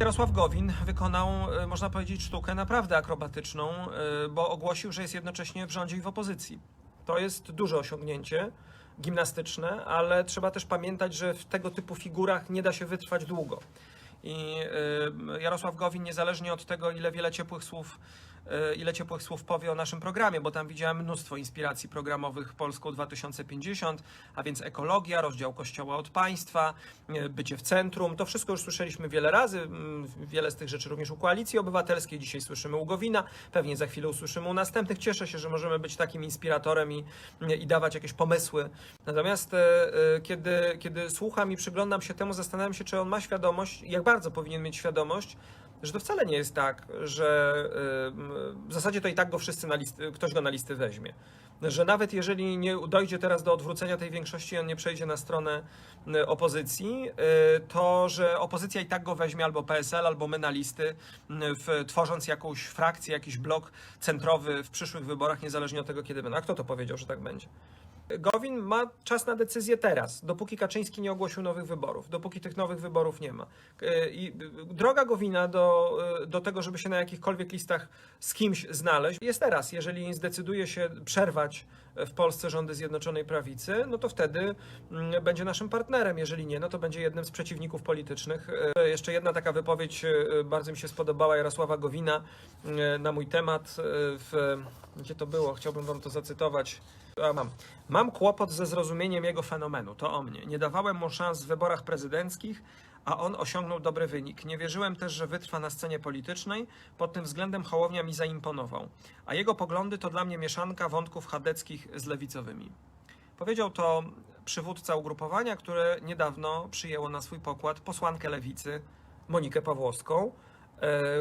Jarosław Gowin wykonał, e, można powiedzieć, sztukę naprawdę akrobatyczną, e, bo ogłosił, że jest jednocześnie w rządzie i w opozycji. To jest duże osiągnięcie gimnastyczne, ale trzeba też pamiętać, że w tego typu figurach nie da się wytrwać długo. I e, Jarosław Gowin, niezależnie od tego, ile wiele ciepłych słów, e, ile ciepłych słów powie o naszym programie, bo tam widziałem mnóstwo inspiracji programowych Polską 2050, a więc ekologia, rozdział Kościoła od państwa, e, bycie w centrum, to wszystko już słyszeliśmy wiele razy, mm, wiele z tych rzeczy również u Koalicji Obywatelskiej, dzisiaj słyszymy u Gowina, pewnie za chwilę usłyszymy u następnych. Cieszę się, że możemy być takim inspiratorem i, i dawać jakieś pomysły. Natomiast kiedy, kiedy słucham i przyglądam się temu, zastanawiam się, czy on ma świadomość, jak bardzo powinien mieć świadomość, że to wcale nie jest tak, że w zasadzie to i tak go wszyscy na listy, ktoś go na listy weźmie. Że nawet jeżeli nie dojdzie teraz do odwrócenia tej większości, on nie przejdzie na stronę opozycji, y, to że opozycja i tak go weźmie albo PSL, albo my na listy, w, tworząc jakąś frakcję, jakiś blok centrowy w przyszłych wyborach, niezależnie od tego, kiedy będą. A kto to powiedział, że tak będzie? Gowin ma czas na decyzję teraz, dopóki Kaczyński nie ogłosił nowych wyborów, dopóki tych nowych wyborów nie ma. E, I droga Gowina do, e, do tego, żeby się na jakichkolwiek listach z kimś znaleźć, jest teraz. Jeżeli zdecyduje się przerwać w Polsce rządy Zjednoczonej Prawicy, no to wtedy mm, będzie naszym partnerem. Jeżeli nie, no to będzie jednym z przeciwników politycznych. E, Jeszcze jedna taka wypowiedź bardzo mi się spodobała Jarosława Gowina na mój temat. W, gdzie to było? Chciałbym wam to zacytować. Mam. Mam kłopot ze zrozumieniem jego fenomenu. To o mnie. Nie dawałem mu szans w wyborach prezydenckich, a on osiągnął dobry wynik. Nie wierzyłem też, że wytrwa na scenie politycznej. Pod tym względem Hołownia mi zaimponował. A jego poglądy to dla mnie mieszanka wątków chadeckich z lewicowymi. Powiedział to przywódca ugrupowania, które niedawno przyjęło na swój pokład posłankę lewicy, Monikę Pawłowską,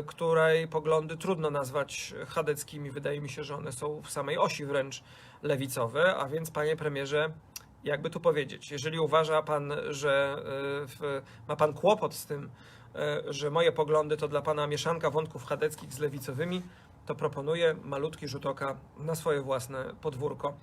której poglądy trudno nazwać chadeckimi. Wydaje mi się, że one są w samej osi wręcz lewicowe, a więc panie premierze, jakby tu powiedzieć, jeżeli uważa pan, że e, ma pan kłopot z tym, e, że moje poglądy to dla pana mieszanka wątków chadeckich z lewicowymi, to proponuję malutki rzut oka na swoje własne podwórko.